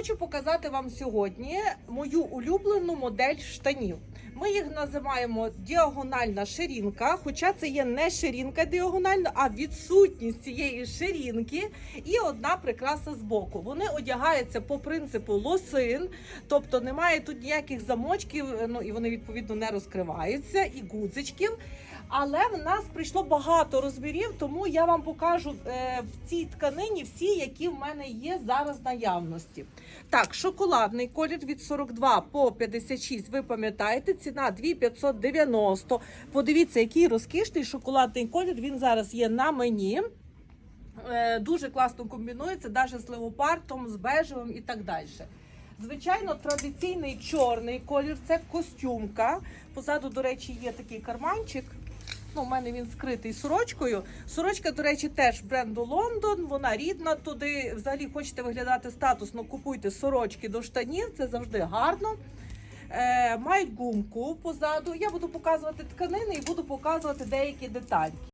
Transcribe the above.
Хочу показати вам сьогодні мою улюблену модель штанів. Ми їх називаємо діагональна ширинка, хоча це є не ширинка діагональна, а відсутність цієї ширинки і одна прикраса з боку. Вони одягаються по принципу лосин, тобто немає тут ніяких замочків, ну і вони відповідно не розкриваються, і гудзичків. Але в нас прийшло багато розмірів, тому я вам покажу е, в цій тканині всі, які в мене є зараз наявності. Так, шоколадний колір від 42 по 56, ви пам'ятаєте, ціна 2590. Подивіться, який розкішний шоколадний колір. Він зараз є на мені. Е, дуже класно комбінується, навіть з леопардом, з бежевим і так далі. Звичайно, традиційний чорний колір це костюмка. Позаду, до речі, є такий карманчик. Ну, у мене він скритий сорочкою. Сорочка, до речі, теж бренду Лондон. Вона рідна туди. Взагалі хочете виглядати статусно, купуйте сорочки до штанів. Це завжди гарно. Е, мають гумку позаду. Я буду показувати тканини і буду показувати деякі деталі.